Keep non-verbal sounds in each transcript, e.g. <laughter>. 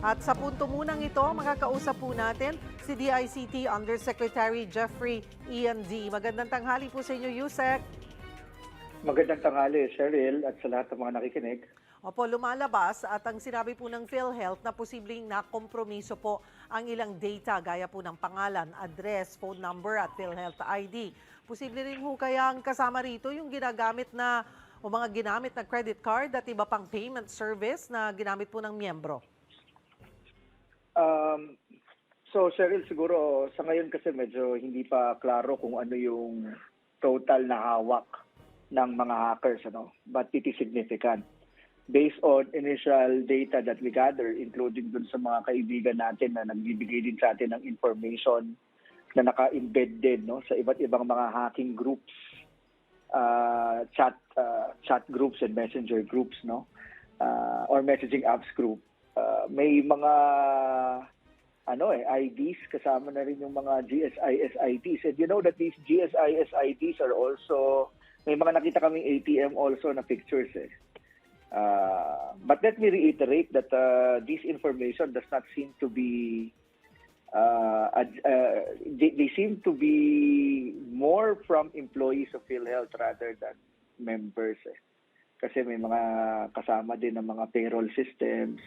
At sa punto munang ito, makakausap po natin si DICT Undersecretary Jeffrey Ian D. Magandang tanghali po sa inyo, Yusek. Magandang tanghali, Cheryl, at sa lahat ng mga nakikinig. Opo, lumalabas at ang sinabi po ng PhilHealth na posibleng nakompromiso po ang ilang data gaya po ng pangalan, address, phone number at PhilHealth ID. Posible rin po kaya ang kasama rito yung ginagamit na o mga ginamit na credit card at iba pang payment service na ginamit po ng miyembro. Um, so, Cheryl, siguro sa ngayon kasi medyo hindi pa klaro kung ano yung total na hawak ng mga hackers, ano? but it is significant. Based on initial data that we gather, including dun sa mga kaibigan natin na nagbibigay din sa atin ng information na naka-embed din no, sa iba't ibang mga hacking groups, uh, chat uh, chat groups and messenger groups, no, uh, or messaging apps group. Uh, may mga ano eh, IDs, kasama na rin yung mga GSIS IDs. And you know that these GSIS IDs are also, may mga nakita kaming ATM also na pictures eh. Uh, but let me reiterate that uh, this information does not seem to be uh, uh, they, they seem to be more from employees of PhilHealth rather than members. Eh. Kasi may mga kasama din ng mga payroll systems,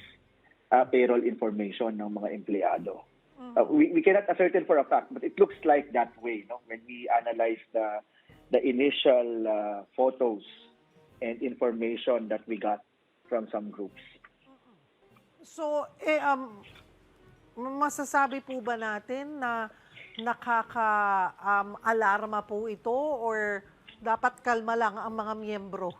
uh, payroll information ng mga empleyado. Uh, we, we cannot ascertain for a fact, but it looks like that way no? when we analyze the, the initial uh, photos and information that we got from some groups. So, eh, um, masasabi po ba natin na nakaka-alarma po ito or dapat kalma lang ang mga miyembro?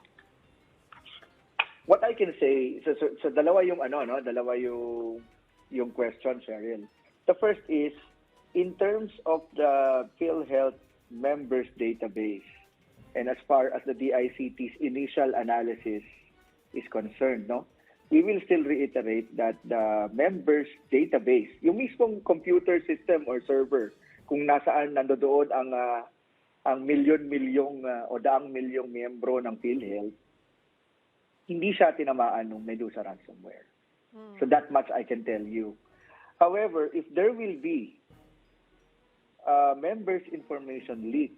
What I can say, so, so, so dalawa yung ano, no? Dalawa yung yung question, Cheryl. The first is, in terms of the PhilHealth members database, and as far as the DICT's initial analysis is concerned, no? We will still reiterate that the members database, yung mismong computer system or server, kung nasaan nandoon ang ah, ang milyon-milyong ah, o daang milyong miyembro ng PhilHealth, hindi siya tinamaan ng Medusa ransomware. So that much I can tell you. However, if there will be uh, members' information leak,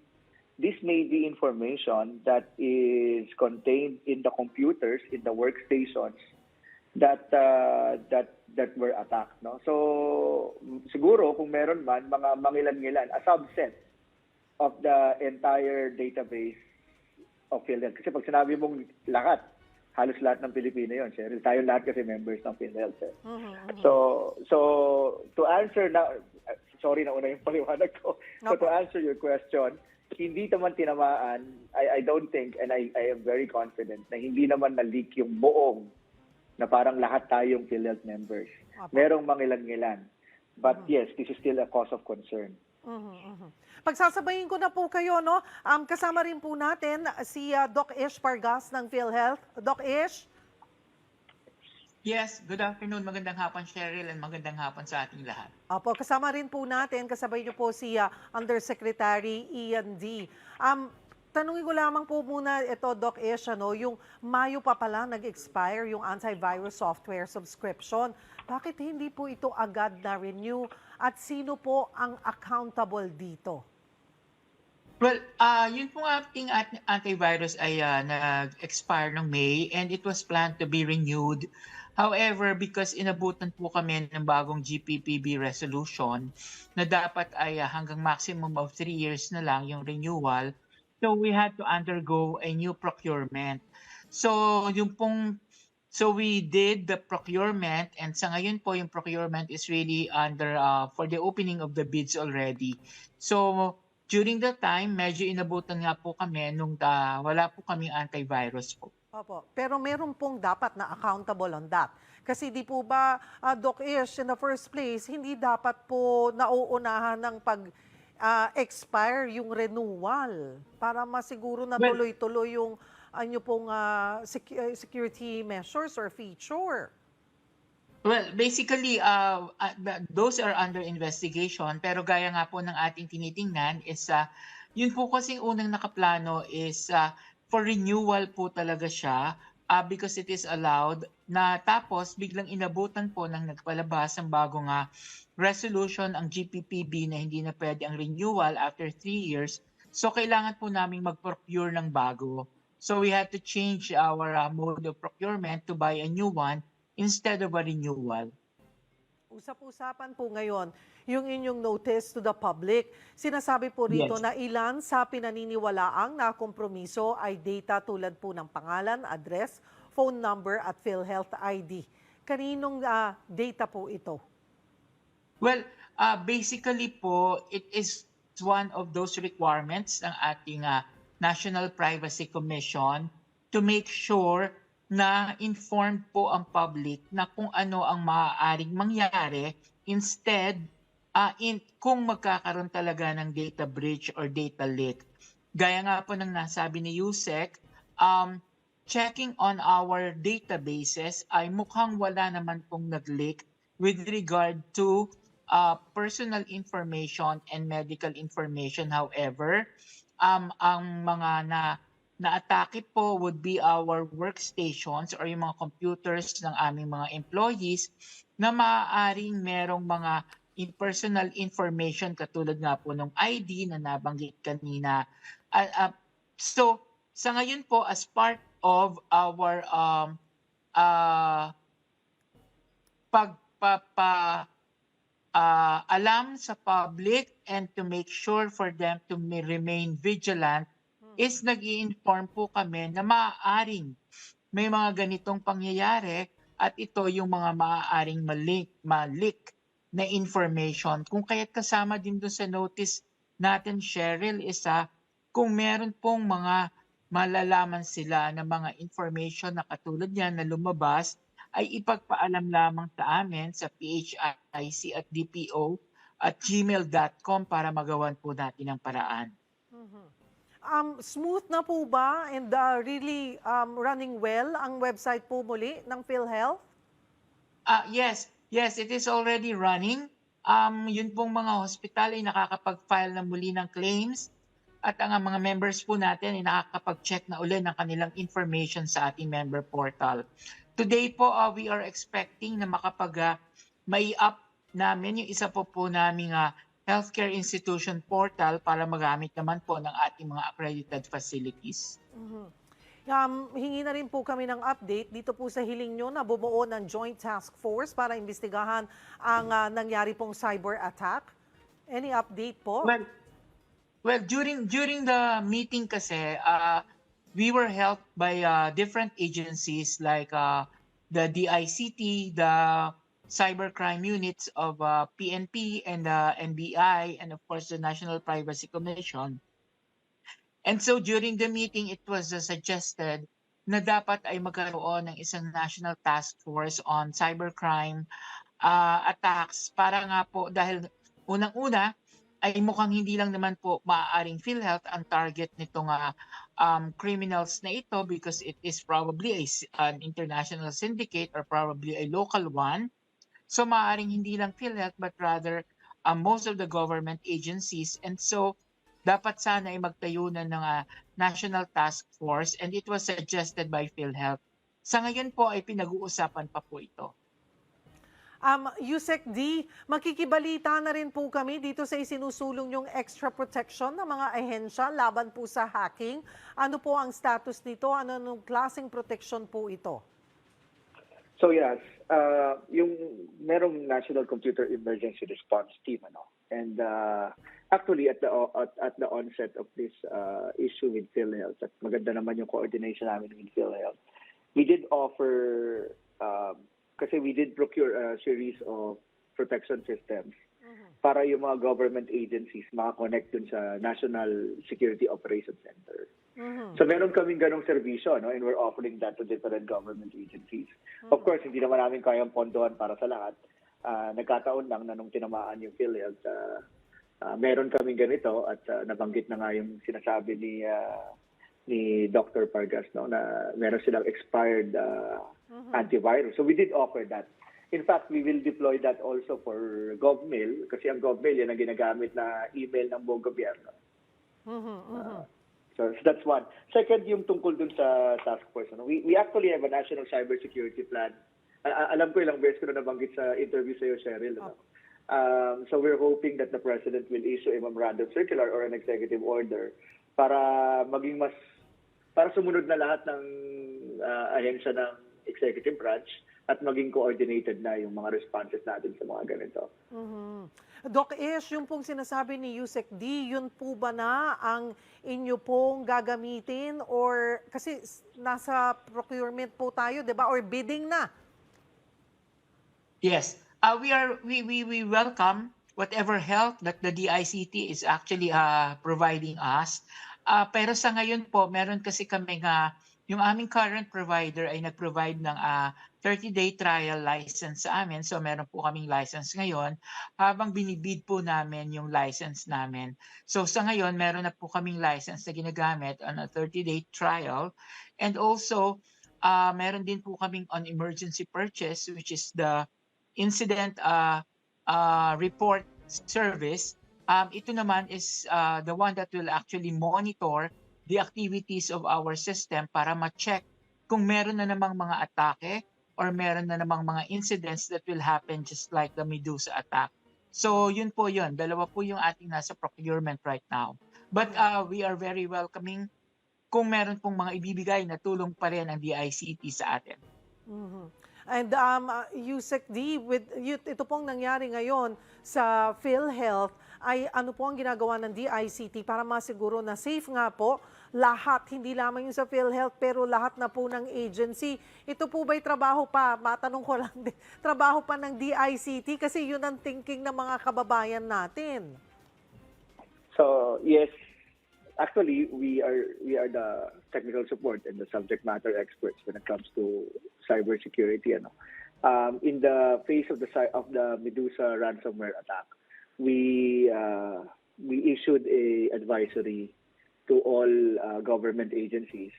this may be information that is contained in the computers, in the workstations that uh, that that were attacked. No? So siguro kung meron man mga mangilan-ngilan, a subset of the entire database of PhilHealth. Kasi pag sinabi mong lahat, halos lahat ng Pilipino yon, Cheryl. Tayo lahat kasi members ng PhilHealth. Eh. So, so to answer na, sorry na una yung paliwanag ko. So to answer your question, hindi naman tinamaan, I, I don't think, and I, I am very confident na hindi naman na-leak yung buong na parang lahat tayong PhilHealth members. Merong mangilan-ngilan. But yes, this is still a cause of concern. Mhm, mhm. Pagsasabayin ko na po kayo, no? Um, kasama rin po natin si ah, Doc Ish Pargas ng PhilHealth. Doc Ish? Yes, good afternoon. Magandang hapon, Cheryl, and magandang hapon sa ating lahat. Opo, kasama rin po natin, kasabay niyo po si ah, Undersecretary Ian D. Um, tanungin ko lamang po muna ito, Doc Ish, ano, yung Mayo pa pala nag-expire yung antivirus software subscription. Bakit hindi po ito agad na renew? At sino po ang accountable dito? Well, uh, yun pong ating at- antivirus ay ah, nag-expire ng May and it was planned to be renewed. However, because inabutan po kami ng bagong GPPB resolution na dapat ay ah, hanggang maximum of 3 years na lang yung renewal, so we had to undergo a new procurement. So, yung pong So we did the procurement and sa ngayon po yung procurement is really under uh, for the opening of the bids already. So during that time, medyo inabutan nga po kami nung uh, wala po kaming antivirus po. Opo, pero meron pong dapat na accountable on that. Kasi di po ba, ah, Doc Ish, in the first place, hindi dapat po nauunahan ng pag-expire yung renewal para masiguro na tuloy-tuloy yung pong ah, sec- eh, security measures or feature. Well, basically, uh, uh, th- those are under investigation. Pero gaya nga po ng ating tinitingnan is, uh, yun po kasing unang nakaplano is uh, for renewal po talaga siya uh, because it is allowed na tapos biglang inabutan po ng nagpalabas ang bagong nga resolution ang GPPB na hindi na pwede ang renewal after three years. So kailangan po namin mag-procure ng bago. So we had to change our uh, mode of procurement to buy a new one instead of a renewal. Usap-usapan po ngayon yung inyong notice to the public. Sinasabi po rito Yes. na ilan sa pinaniniwalaang na kompromiso ay data tulad po ng pangalan, address, phone number at PhilHealth ID. Kaninong ah, data po ito? Well, uh, basically po, it is one of those requirements ng ating uh, National Privacy Commission to make sure na informed po ang public na kung ano ang maaaring mangyari instead uh, in, kung magkakaroon talaga ng data breach or data leak. Gaya nga po ng nasabi ni Yusek, um, checking on our databases ay mukhang wala naman pong nag-leak with regard to uh, personal information and medical information. However, um, ang mga na na-atake po would be our workstations or yung mga computers ng aming mga employees na maaaring merong mga in personal information katulad nga po ng ID na nabanggit kanina. Uh, uh, so, sa ngayon po, as part of our um, uh, pagpapa uh, alam sa public and to make sure for them to remain vigilant is nag inform po kami na maaaring may mga ganitong pangyayari at ito yung mga maaaring malik, malik na information. Kung kaya't kasama din doon sa notice natin, Cheryl, isa kung meron pong mga malalaman sila na mga information na katulad yan na lumabas, ay ipagpaalam lamang sa amin sa PHIC at DPO at gmail.com para magawan po natin ang paraan. Um, smooth na po ba and uh, really um, running well ang website po muli ng PhilHealth? Ah, yes, yes, it is already running. Um, yun pong mga hospital ay nakakapag-file na muli ng claims at ang mga members po natin ay nakakapag-check na uli ng kanilang information sa ating member portal. Today po, uh, we are expecting na makapag uh, may up namin yung isa po po naming uh, healthcare institution portal para magamit naman po ng ating mga accredited facilities. Um, hingi na rin po kami ng update dito po sa hiling nyo na bumuo ng Joint Task Force para imbestigahan ang ah, nangyari pong cyber attack. Any update po? Well, well during during the meeting kasi uh, we were helped by uh, different agencies like uh, the DICT, the cybercrime units of uh, PNP and the NBI and of course the National Privacy Commission. And so during the meeting it was uh, suggested na dapat ay magkaroon ng isang national task force on cybercrime uh, attacks para nga po dahil unang-una ay mukhang hindi lang naman po maaaring PhilHealth ang target nitong uh, um, criminals na ito because it is probably a, an international syndicate or probably a local one. So maaaring hindi lang PhilHealth but rather uh, most of the government agencies. And so dapat sana ay magtayo na ng uh, National Task Force and it was suggested by PhilHealth. Sa ngayon po ay pinag-uusapan pa po ito. Um, Yusek D, makikibalita na rin po kami dito sa isinusulong yung extra protection ng mga ahensya laban po sa hacking. Ano po ang status nito? Ano nung klaseng protection po ito? So yes, uh, yung merong National Computer Emergency Response Team ano. And uh, actually at the at, at the onset of this uh, issue with PhilHealth at maganda naman yung coordination namin with PhilHealth. We did offer um, kasi we did procure a series of protection systems para yung mga government agencies makakonect dun sa National Security Operations Center. Mhm. So meron kaming ganong serbisyo, no? and we're offering that to different government agencies. Of course, hindi naman namin kayang pondohan para sa lahat. Ah, nagkataon lang na nung tinamaan yung PhilHealth, uh, meron kaming ganito at ah, nabanggit na nga yung sinasabi ni ah, ni Dr. Pargas no na meron silang expired ah, antivirus. So we did offer that. In fact, we will deploy that also for GovMail kasi ang GovMail yan ang ginagamit na email ng buong gobyerno. Mhm, mhm. So that's one. Second, yung tungkol dun sa task force. Ano? We, we actually have a national cybersecurity plan. A- alam ko ilang beses ko na nabanggit sa interview sa'yo, Cheryl. Ano? Um, so we're hoping that the President will issue a memorandum circular or an executive order para maging mas, para sumunod na lahat ng uh, ahensya ng executive branch at maging coordinated na yung mga responses natin sa mga ganito. Mhm. Doc Ish, yung pong sinasabi ni Yusek D, yun po ba na ang inyo pong gagamitin or kasi nasa procurement po tayo, 'di ba? Or bidding na. Yes. Uh, we are we, we we welcome whatever help that the DICT is actually uh, providing us. Uh, pero sa ngayon po, meron kasi kami nga yung aming current provider ay nag-provide ng uh, 30-day trial license sa amin. So meron po kaming license ngayon habang binibid po namin yung license namin. So sa ngayon, meron na po kaming license na ginagamit on a 30-day trial. And also, uh, meron din po kaming on emergency purchase which is the incident uh, uh, report service, um, ito naman is uh, the one that will actually monitor the activities of our system para ma-check kung meron na namang mga atake or meron na namang mga incidents that will happen just like the Medusa attack. So yun po yun. Dalawa po yung ating nasa procurement right now. But uh, we are very welcoming kung meron pong mga ibibigay na tulong pa rin ang DICT sa atin. Mhm. And um, uh, D, with, ito pong nangyari ngayon sa PhilHealth, ay ano po ang ginagawa ng DICT para masiguro na safe nga po lahat, hindi lamang yung sa PhilHealth, pero lahat na po ng agency. Ito po ba'y trabaho pa, matanong ko lang <laughs> trabaho pa ng DICT kasi yun ang thinking ng mga kababayan natin. So yes, actually we are we are the technical support and the subject matter experts when it comes to cybersecurity. Ano. Um, in the face of the of the Medusa ransomware attack, we uh, we issued a advisory to all uh, government agencies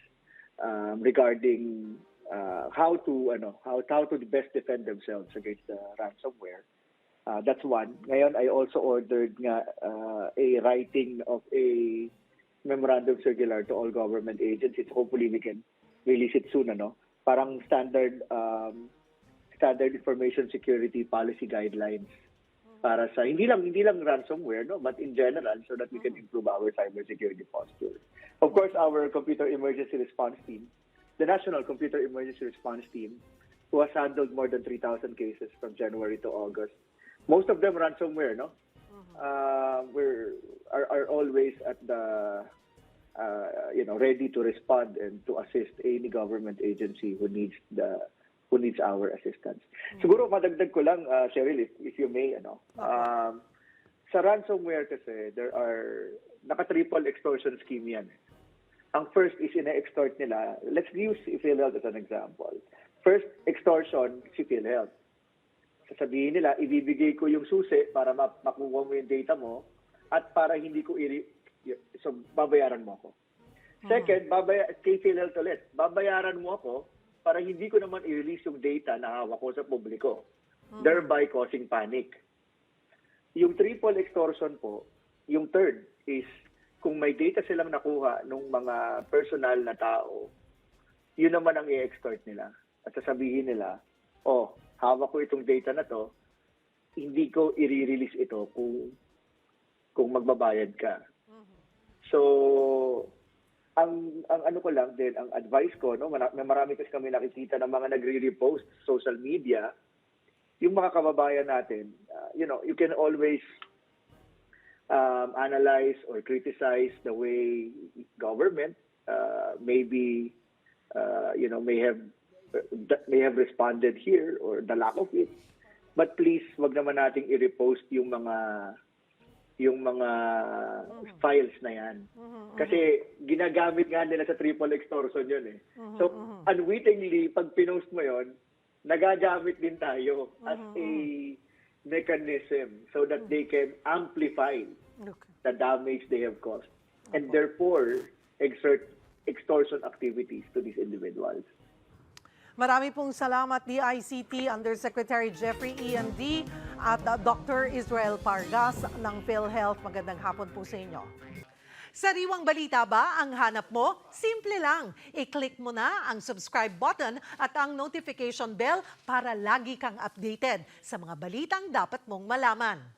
um, regarding uh, how to ano how how to best defend themselves against the ransomware. Uh, that's one. Ngayon, I also ordered nga uh, a writing of a memorandum circular to all government agencies. Hopefully, we can release it soon. Ano? Parang standard um, standard information security policy guidelines para sa hindi lang hindi lang ransomware no but in general so that we can improve our cybersecurity posture. Of course, our computer emergency response team, the National Computer Emergency Response Team, who has handled more than 3,000 cases from January to August. Most of them ransomware, no? Uh, we're are, are always at the uh, you know ready to respond and to assist any government agency who needs the who needs our assistance. Siguro madagdag ko lang, uh, Cheryl, if, if you may, ano, um, sa ransomware kasi, there are, naka-triple extortion scheme yan. eh. Ang first is ina-extort nila, let's use PhilHealth as an example. First extortion, si PhilHealth. Sasabihin nila, ibibigay ko yung susi para ma- makuha mo yung data mo at para hindi ko i- so babayaran mo ako. Second, babaya kay PhilHealth ulit, babayaran mo ako para hindi ko naman i-release yung data na hawak ko sa publiko, thereby causing panic. Yung triple extortion po, yung third is kung may data silang nakuha ng mga personal na tao, yun naman ang i-extort nila. At sasabihin nila, oh, hawak ko itong data na to, hindi ko i-release ito kung kung magbabayad ka. So, ang ang ano ko lang din, ang advice ko, no, may marami kasi kami nakikita ng mga nagre-repost social media, yung mga kababayan natin, uh, you know, you can always um, analyze or criticize the way government uh, maybe uh, you know may have may have responded here or the lack of it. But please wag naman nating i-repost yung mga yung mga files na yan. Kasi ginagamit nga nila sa triple extortion yun eh. So unwittingly pag pinost mo yon nagagamit din tayo as a mechanism so that they can amplify Okay. the damage they have caused and therefore exert extortion activities to these individuals. Marami pong salamat DICT Undersecretary Jeffrey Ian D. at uh, Dr. Israel Pargas ng PhilHealth. Magandang hapon po sa inyo. Sariwang balita ba ang hanap mo? Simple lang. I-click mo na ang subscribe button at ang notification bell para lagi kang updated sa mga balitang dapat mong malaman.